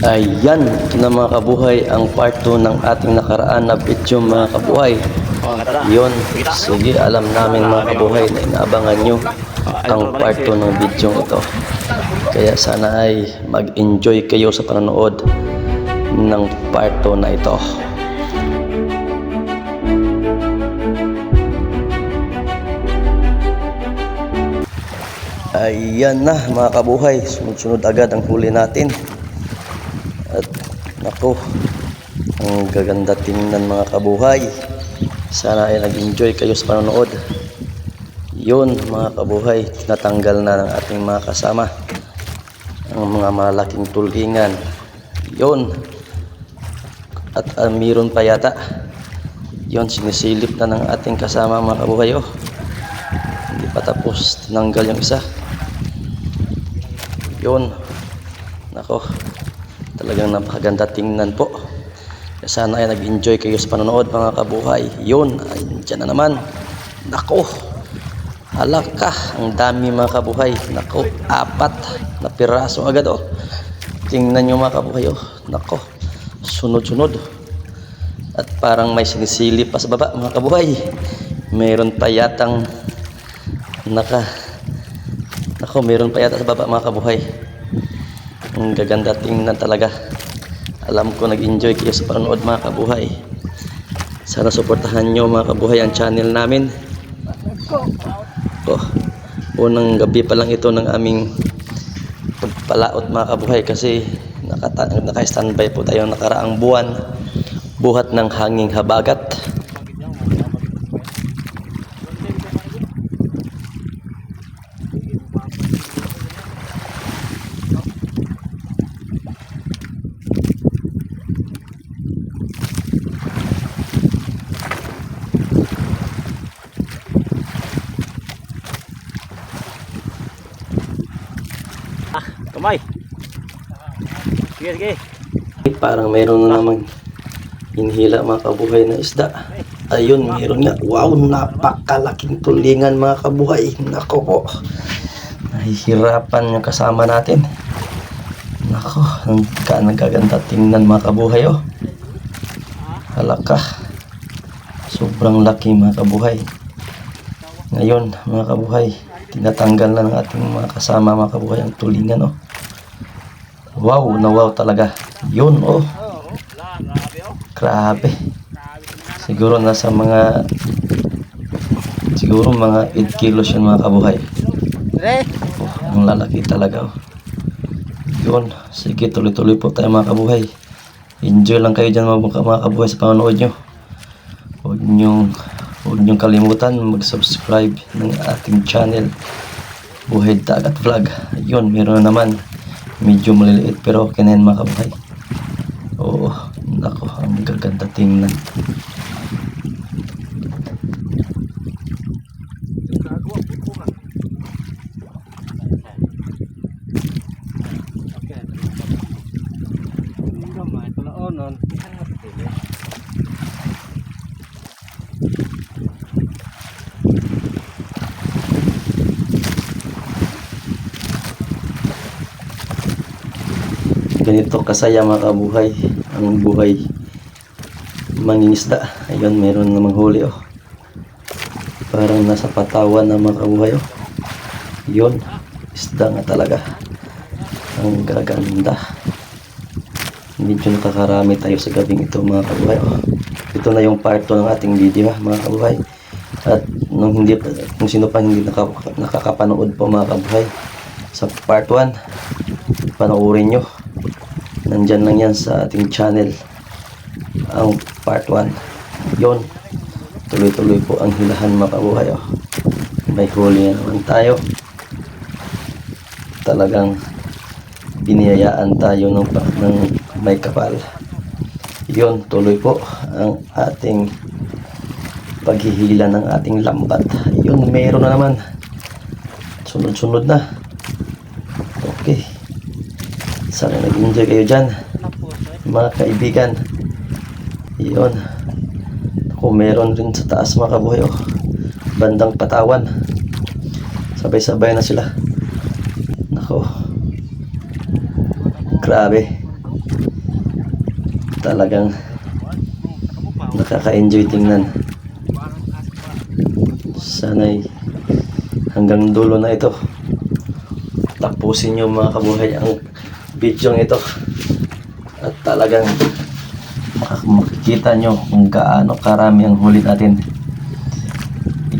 Ayan na mga kabuhay ang part 2 ng ating nakaraan na video mga kabuhay. Yun, sige alam namin mga kabuhay na inaabangan nyo ang part 2 ng video ito. Kaya sana ay mag-enjoy kayo sa panonood ng part 2 na ito. Ayan na mga kabuhay, sunod-sunod agad ang huli natin. Nako, ang gaganda tingnan mga kabuhay. Sana ay nag-enjoy kayo sa panonood. Yun mga kabuhay, natanggal na ng ating mga kasama. Ang mga malaking tulingan. Yun. At uh, meron pa yata. Yun, sinisilip na ng ating kasama mga kabuhay. Oh. Hindi pa tapos, tinanggal yung isa. Yun. Nako. Talagang napakaganda tingnan po. Sana ay nag-enjoy kayo sa panonood mga kabuhay. Yun, andyan na naman. Nako. Halaka, ang dami mga kabuhay. Nako, apat na piraso agad oh. Tingnan nyo mga kabuhay oh. Nako, sunod-sunod. At parang may sinisilip pa sa baba mga kabuhay. Meron pa yatang naka Nako, meron pa yata sa baba mga kabuhay. Ang gaganda tingnan talaga. Alam ko nag-enjoy kayo sa panonood mga kabuhay. Sana suportahan nyo mga kabuhay ang channel namin. Oh, unang gabi pa lang ito ng aming pagpalaot mga kabuhay kasi naka-standby po tayo nakaraang buwan buhat ng hanging habagat. Ah, kamay. Sige. Parang meron na naman inhila mga kabuhay na isda. Ayun, meron nga. Wow, napakalaking tulingan mga kabuhay. Nako po. Nahihirapan yung kasama natin. Nako, ang nagaganda tingnan mga kabuhay oh. Halaka. Sobrang laki mga kabuhay. Ngayon, mga kabuhay, tinatanggal na ng ating mga kasama mga kabuhay ang tulingan oh. Wow, na wow talaga. Yun oh. Grabe. Siguro nasa mga siguro mga 8 kilos yun mga kabuhay. Oh, ang lalaki talaga oh. Yun. Sige, tuloy-tuloy po tayo mga kabuhay. Enjoy lang kayo dyan mga, mga kabuhay sa panonood nyo. Huwag nyong, huwag nyong kalimutan mag-subscribe ng ating channel. Buhay Dagat Vlog. Yun, meron na naman. Medyo maliliit pero okay na yan mga kabuhay. Oo, nako, ang gaganda tingnan. ganito kasaya mga kabuhay. Ang buhay mangingisda? Ayun meron namang huli oh. Parang nasa patawan na mga oh. Yun isda nga talaga. Ang gaganda. Medyo nakakarami tayo sa gabing ito mga kabuhay oh. ito na yung part 2 ng ating video ha, mga kabuhay. At nung hindi kung sino pa hindi naka, nakakapanood po mga kabuhay sa part 1 panoorin nyo nandyan lang yan sa ating channel. Ang part 1 yon tuloy-tuloy po ang hilahan mga kabuhay oh. may huli na naman tayo. Talagang biniyayaan tayo ng, ng may kapal. Yon tuloy po ang ating paghihila ng ating lambat. Yun meron na naman. Sunod-sunod na okay sana nag-enjoy kayo dyan. Mga kaibigan. Yun. Kung meron rin sa taas mga kabuhay oh. bandang patawan. Sabay-sabay na sila. Nako. Grabe. Talagang nakaka-enjoy tingnan. Sana'y hanggang dulo na ito. Tapusin nyo mga kabuhay ang video ito. At talagang mak- makikita nyo kung gaano karami ang huli natin.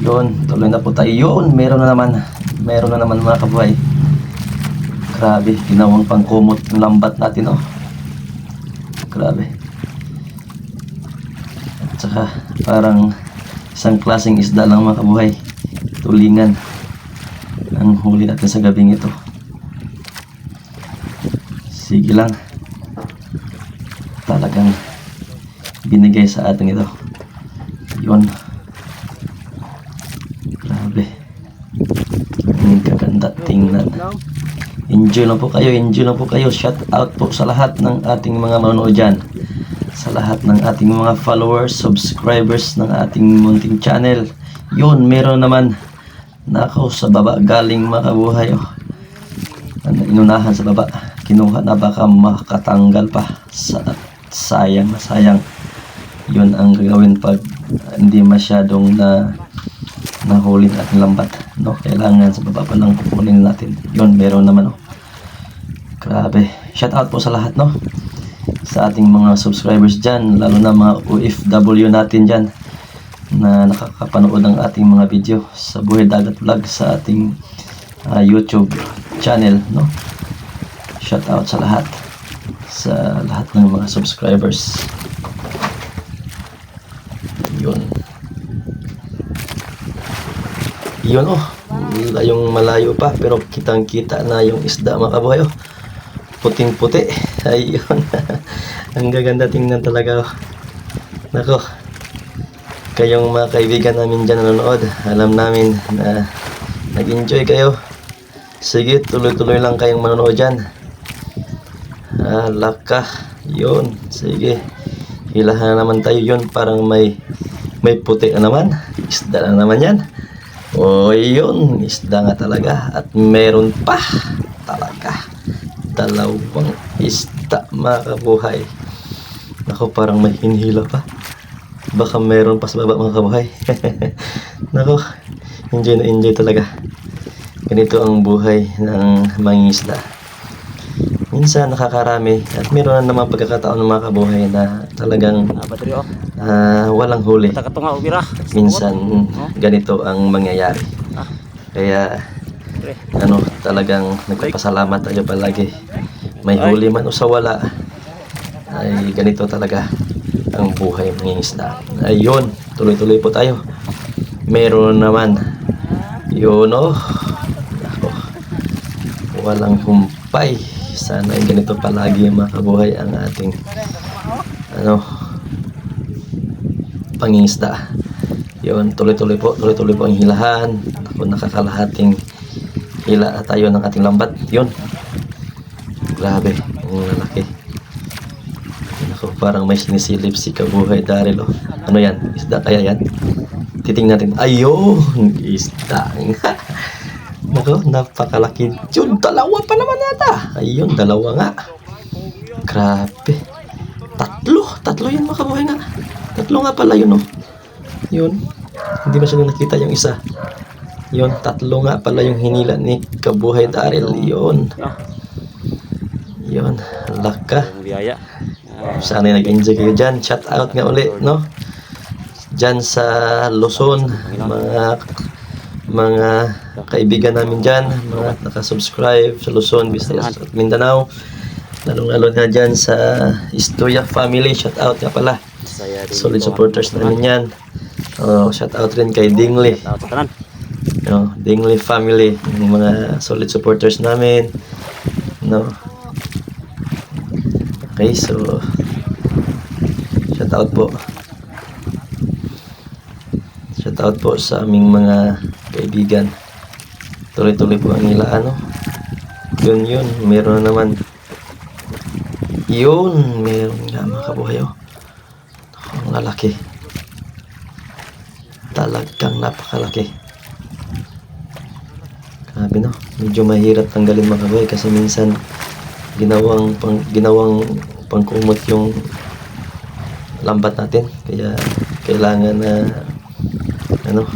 Yun, tuloy na po tayo. Yun, meron na naman. Meron na naman mga kabuhay. Grabe, ginawang pangkumot ng lambat natin oh. Grabe. At saka parang isang klaseng isda lang mga kabuhay. Tulingan ang huli natin sa gabing ito. Sige lang. Talagang binigay sa atin ito. Yun. Grabe. Ang kaganda tingnan. Enjoy lang po kayo, enjoy lang po kayo. Shout out po sa lahat ng ating mga manonood dyan. Sa lahat ng ating mga followers, subscribers ng ating munting channel. Yun, meron naman. Nako, sa baba galing mga kabuhay. Oh. Ano, inunahan sa baba. Kinuha na baka makatanggal pa. Sa, sayang na sayang. Yun ang gagawin pag hindi masyadong na nahuli natin lambat. No? Kailangan sa baba pa lang kukunin natin. Yun, meron naman. Oh. Grabe. Shout out po sa lahat, no? Sa ating mga subscribers dyan, lalo na mga OFW natin dyan na nakakapanood ng ating mga video sa Buhay Dagat Vlog sa ating ah, YouTube channel, no? Shout out sa lahat sa lahat ng mga subscribers. Yun. Yun oh. Yung malayo pa pero kitang kita na yung isda mga kabuhay oh. Puting puti. Ayun. Ang gaganda tingnan talaga oh. Nako. Kayong mga kaibigan namin dyan nanonood, alam namin na nag-enjoy kayo. Sige, tuloy-tuloy lang kayong manonood dyan. Ah, laka. Yun. Sige. Hilahan na naman tayo yun. Parang may may puti na naman. Isda na naman yan. O yun. Isda nga talaga. At meron pa. Talaga. Dalawang isda mga. Ako parang may hinhila pa. Baka meron pa sa baba mga kabuhay. Nako. Enjoy na enjoy talaga. Ganito ang buhay ng mangingisda. Minsan nakakarami at meron na naman pagkakataon ng mga kabuhay na talagang oh. ah, walang huli. Taka to nga ubira. Minsan ganito ang mangyayari. Ah, Kaya ano talagang nagpapasalamat tayo palagi. May huli man o sa wala ay ganito talaga ang buhay ng isda. Ayun, tuloy-tuloy po tayo. Meron naman. Yun oh. Ako. Walang humpay. Sana ay ganito palagi mga kabuhay ang ating ano pangingisda. Yun, tuloy-tuloy po, tuloy-tuloy po ang hilahan. Ako nakakalahating hila tayo ng ating lambat. Yun. Grabe, ang lalaki. Ako, parang may sinisilip si Kabuhay Daryl. Oh. Ano yan? Isda kaya yan? Titingnan natin. Ayun! Isda. Nako, napakalaki. Yun, dalawa pa naman yata. Ayun, dalawa nga. Grabe. Tatlo. Tatlo yun mga kabuhay nga. Tatlo nga pala yun, oh. Yun. Hindi masyadong nakita yung isa. Yun, tatlo nga pala yung hinila ni Kabuhay Daryl. Yun. Yun. Laka. Sana nag-enjoy kayo dyan. Shout out nga uli, no? Dyan sa Luzon, mga mga kaibigan namin dyan, mga nakasubscribe sa Luzon, Visayas at Mindanao. Lalong-lalo na dyan sa Istoya family. Shout out nga pala. Solid supporters namin yan. Oh, shout out rin kay tanan. No, Dingli family, yung mga solid supporters namin. No. Okay, so shout out po. Shout out po sa aming mga kaibigan. Tuloy-tuloy po ang nila ano. Yun yun, meron na naman. Yun, meron nga mga kabuhay oh. Ang lalaki. Talagang napakalaki. Grabe no, medyo mahirap tanggalin mga kabuhay kasi minsan ginawang pang ginawang pangkumot yung lambat natin. Kaya kailangan na ano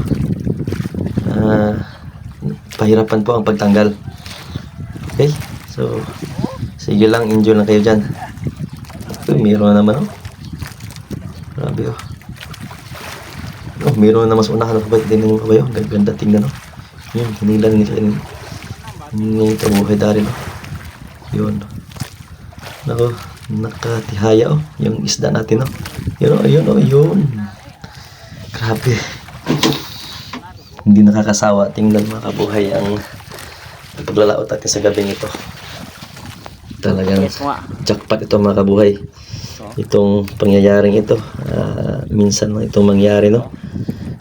ah, pahirapan po ang pagtanggal. Okay? So, sige lang, enjoy lang kayo dyan. Uy, meron na naman oh. Grabe oh. Oh, meron na mas unahan ng kabay. Tingnan mo kabay oh. Ganda tingnan oh. Yun, hinilan nila yun. Yung kabuhay darin oh. Yun. Nako, nakatihaya oh. Yung isda natin oh. Yun oh, yun oh, yun. Grabe. Hindi nakakasawa. Tingnan mga kabuhay ang paglalaot natin sa gabing ito. Talagang Yes, jackpot ito mga kabuhay. Itong pangyayaring ito, ah, minsan lang itong mangyari no.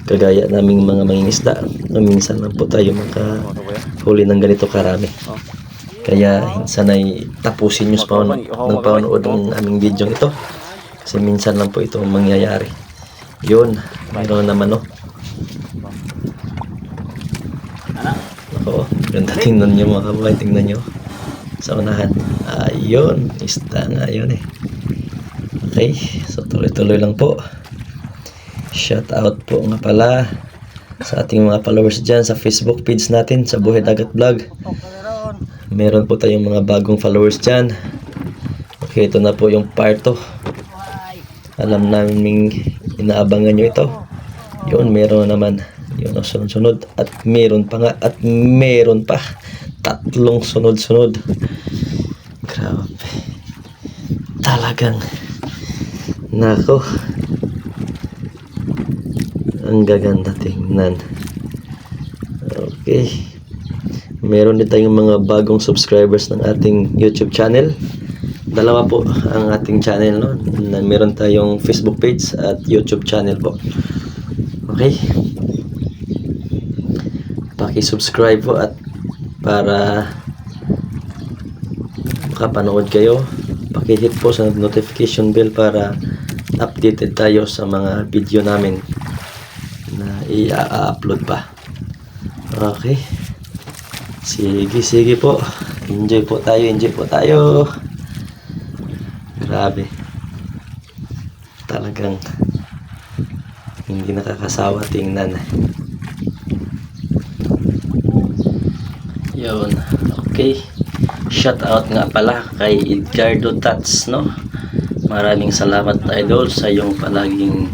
Kagaya naming mga mangingisda, no, minsan lang po tayo makahuli ng ganito karami. Kaya minsan ay tapusin nyo sa panonood, ng panonood ng aming video ito. Kasi minsan lang po ito mangyayari. Yun, mayroon naman no. Oo, ganda tingnan nyo mga kabuhay, tingnan nyo. Sa unahan. Ayun, isda nga yun eh. Okay, so tuloy-tuloy lang po. Shout out po nga pala sa ating mga followers dyan sa Facebook page natin sa Buhay Dagat Vlog. Meron po tayong mga bagong followers dyan. Okay, ito na po yung part 2. Alam namin inaabangan nyo ito. Yun, meron naman. Yun ang sunod-sunod. At meron pa nga. At meron pa. Tatlong sunod-sunod. Grabe. Talagang. Nako. Ang gaganda tingnan. Okay. Meron din tayong mga bagong subscribers ng ating YouTube channel. Dalawa po ang ating channel no. Meron tayong Facebook page at YouTube channel po. Okay? Paki-subscribe po at para makapanood kayo. Paki-hit po sa notification bell para updated tayo sa mga video namin na i-upload pa. Okay. Sige, sige po. Enjoy po tayo, enjoy po tayo. Grabe. Talagang hindi nakakasawa tingnan. Yun. Okay. Shout out nga pala kay Edgardo Tats, no? Maraming salamat idol sa iyong palaging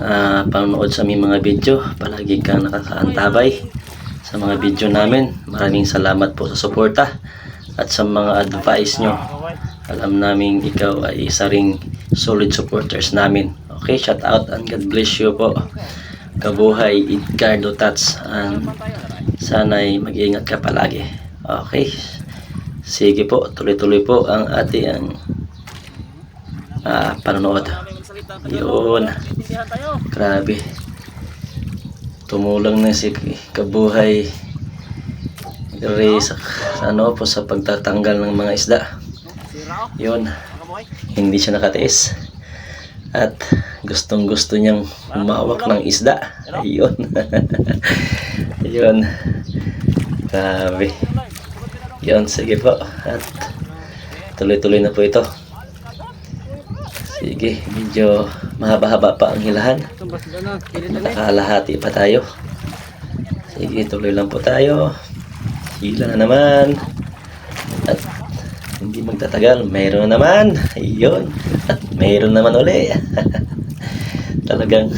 ah, panonood sa aming mga video. Palagi kang nakakaantabay sa mga video namin. Maraming salamat po sa suporta at sa mga advice nyo. Alam namin ikaw ay isa ring solid supporters namin. Okay, shout out and God bless you po. Kabuhay Edgardo Tats. And sana'y mag-iingat ka palagi. Okay. Sige po, tuloy-tuloy po ang ating ah, panonood. Yun. Grabe. Tumulong na si Kabuhay Ray ano po sa pagtatanggal ng mga isda. Yun. Hindi siya nakatiis. At gustong gusto niyang humawak ng isda. Ayun. Ayun. Grabe. Yun, sige po. At tuloy-tuloy na po ito. Sige, medyo mahaba-haba pa ang hilahan. Nakakalahati pa tayo. Sige, tuloy lang po tayo. Hila na naman. At hindi magtatagal, mayroon naman. Ayun. At mayroon naman uli. Talagang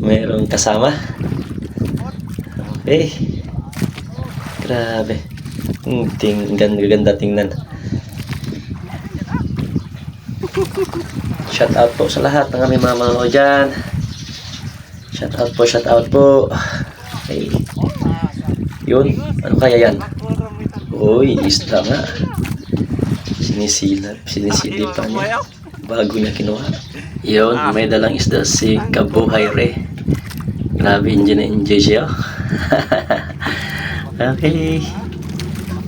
mayroong kasama. Okay. Grabe. Hmm, Ting, ganda, ganda tingnan. Shout out po sa lahat ng aming mga manonood dyan. Shout out po, shout out po. Okay. Yun, ano kaya yan? Uy, isda nga. Sinisilap, sinisilipan niya. Bago niya kinuha. Yun, may dalang isda si Kabuhay Re. Grabe, enjoy na enjoy siya. okay.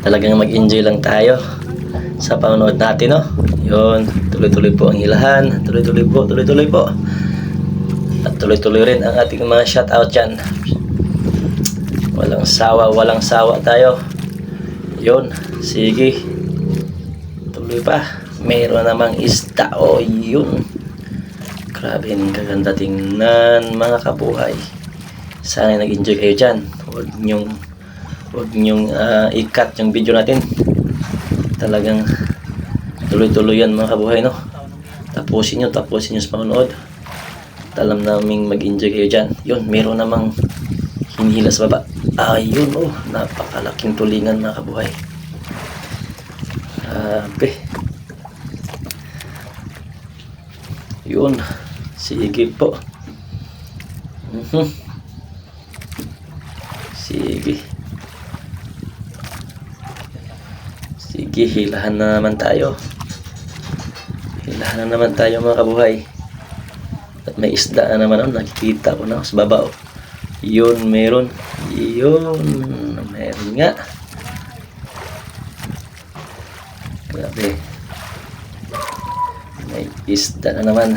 Talagang mag-enjoy lang tayo sa panonood natin, no? Yun, tuloy-tuloy po ang hilahan. Tuloy-tuloy po, tuloy-tuloy po. At tuloy-tuloy rin ang ating mga shoutout dyan. Walang sawa, walang sawa tayo. Yun, sige. Tuloy pa. Meron namang isda. O, yun. Grabe, kaganda tingnan mga kabuhay. Sana nag-enjoy kayo dyan. Huwag nyong, huwag nyong ah, ikat yung video natin. Talagang tuloy-tuloy yan mga kabuhay, no? Tapusin nyo, tapusin nyo sa panonood. At naming mag-enjoy kayo dyan. Yun, meron namang hinihila sa baba. Ayun, oh, napakalaking tulingan mga kabuhay. Grabe. Yun. Sige po. Mhm. Sige. Sige, hilahan na naman tayo. Hilahan na naman tayo mga kabuhay. At may isda na naman. Oh, nakikita ko na oh, sa baba. Oh. Yun, meron. Yun, meron nga. Grabe. May isda na naman.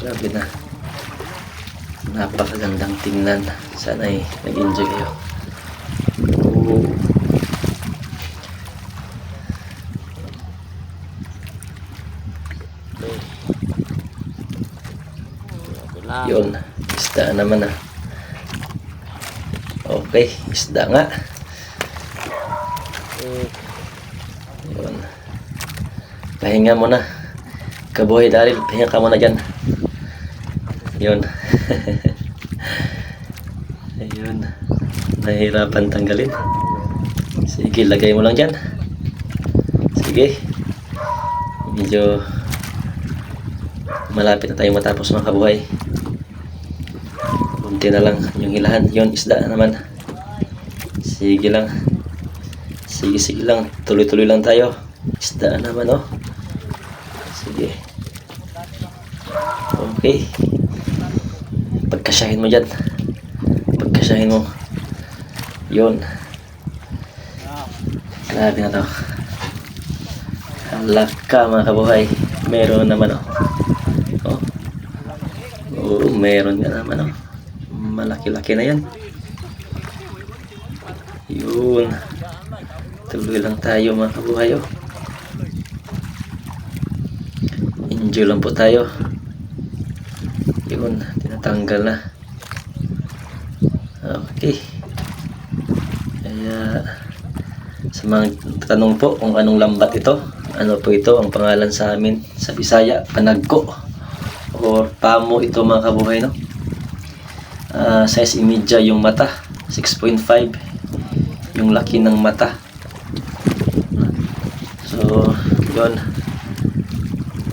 Grabe na. Napakagandang tingnan. Sana ay nag-enjoy kayo. Oo. Grabe lang. Yun, isda naman ah. Okay, isda nga. Yun. Pahinga muna. Kabuhay Daryl, pahinga ka muna dyan. Yun. Ayun. Nahihirapan tanggalin. Sige, lagay mo lang dyan. Sige. Medyo malapit na tayo matapos mga kabuhay. Kunti na lang yung hilahan. Yun, isda naman. Sige lang. Sige, sige lang. Tuloy-tuloy lang tayo. Isda naman, oh. Sige. Okay. Pagkasyahin mo dyan. Pagkasyahin mo. Yun. Grabe na to. Halaka mga kabuhay. Meron naman, oh. Oh. Meron nga naman, oh. Malaki-laki na yan. Yun. Tuloy lang tayo mga kabuhay oh. Enjoy lang po tayo. Yun, tinatanggal na. Okay. Kaya sa mga tanong po kung anong lambat ito, ano po ito ang pangalan sa amin sa Bisaya, panagko or pamo ito mga kabuhay no. Ah, size imidya yung mata, 6.5 yung laki ng mata. So, yun.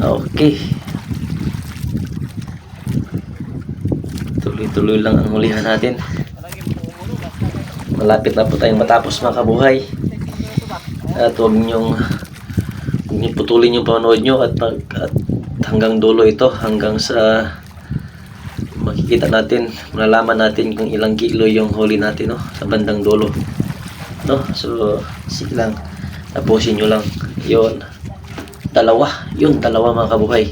Okay. Tuloy-tuloy lang ang hulihan natin. Malapit na po tayong matapos mga kabuhay. At huwag niyong huwag niyong putulin yung panonood nyo at, at hanggang dulo ito, hanggang sa makikita natin, malalaman natin kung ilang kilo yung huli natin no, sa bandang dulo. No? So, sige lang. Tapusin nyo lang. Yun. Dalawa. Yun, dalawa mga kabuhay.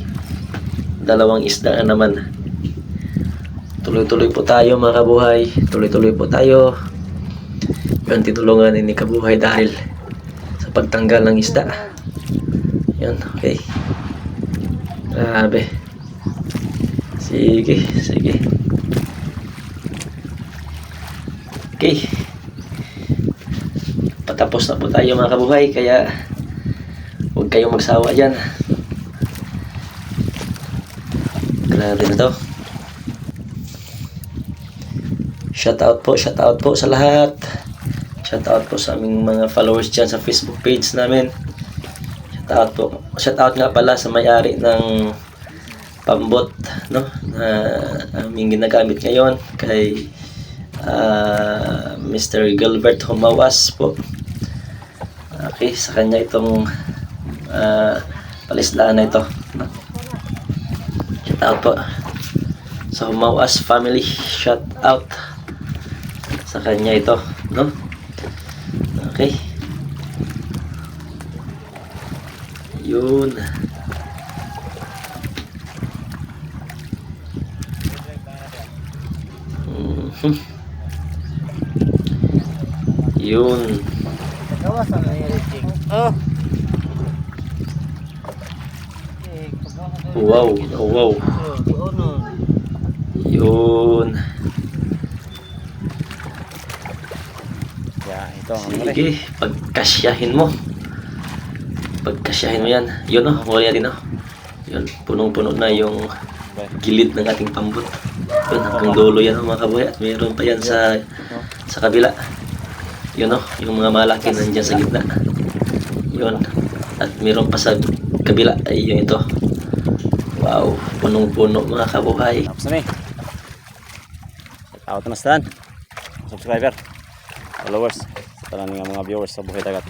Dalawang isda na naman. Tuloy-tuloy po tayo mga kabuhay. Tuloy-tuloy po tayo. Yun, titulungan ni kabuhay dahil sa pagtanggal ng isda. Yun, okay. Grabe. Sige, sige. Okay. Patapos na po tayo mga kabuhay, kaya huwag kayong magsawa dyan. Grabe na to. Shout out po, shout out po sa lahat. Shout out po sa aming mga followers dyan sa Facebook page namin. Shout out po. Shout out nga pala sa may-ari ng pambot no na aming ginagamit ngayon kay ah, Mr. Gilbert Humawas po. Okay, sa kanya itong uh, palisdaan na ito. No? Shout out po sa Humawas family. Shout out sa kanya ito, no? Okay. Yun. Mhm. Yun. Oh. Wow, oh, wow. Oh, no. Yun. Sige, pagkasyahin mo. Pagkasyahin mo yan. Yun oh, wala din oh. Yun, punong-puno na yung gilid ng ating pambot. Yun, hanggang dulo yan mga kabuhay. At mayroon pa yan sa sa kabila. Yun oh, yung mga malaki nandyan sa gitna. Yun. At mayroon pa sa kabila. Ay, yun ito. Wow, punong-puno mga kabuhay. Tapos na eh. Out na stan. Subscriber. Followers. Sa tanan mga viewers sa Buhay Dagat.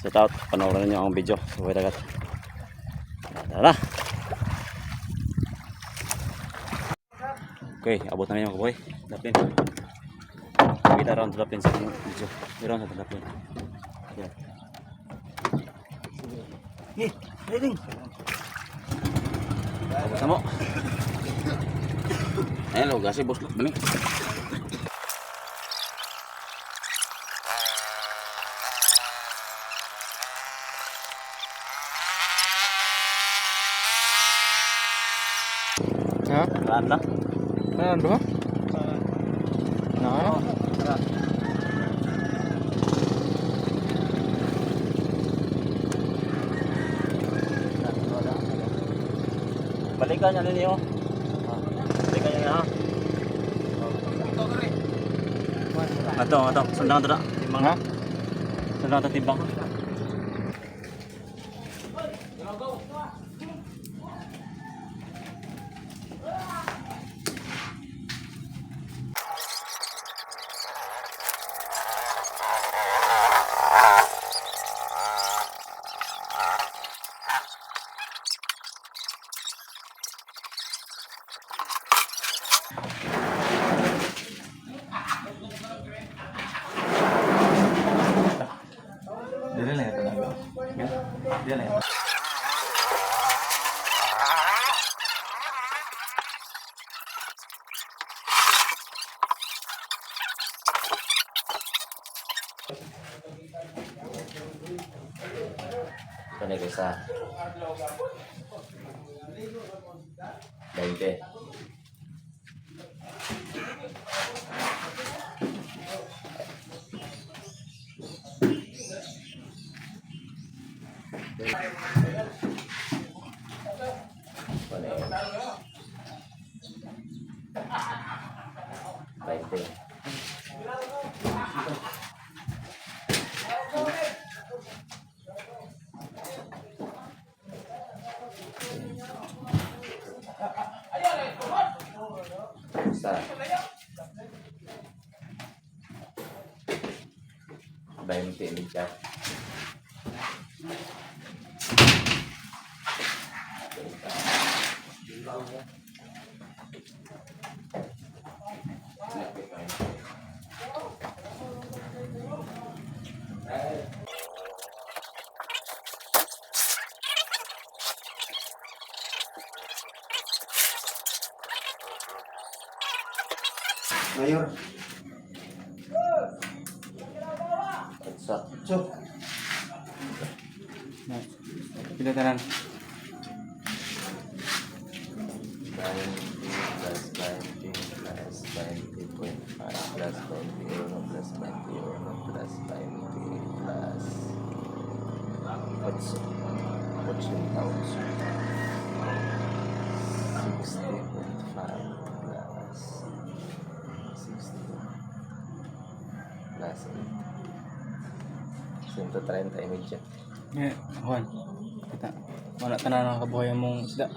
Shout out. Panoorin niyo ang video sa Buhay Dagat. Tara Okay, abot na niyo mga kaboy. Dapin. Kita ron sa dapin sa video. Meron sa dapin. Yeah. Eh, ready. Abot na mo. Ayan o, gasi boss Bani. Ha? Saan lang? Ano ba? Na ano? Balikan niya ninyo. Balikan niya ha. Ato, ato. Sundang ato na. Timbang Ha? Sundang ato timbang. Mayor. Isa. Chok. Pila tanan? 20 plus 20 plus 20.5 plus 21 plus 21 plus 20 plus 8 8 taons 60.5 plus 8 130 image Eh, Juan. Kita. Wala tanan ang kabuhayan mong isda.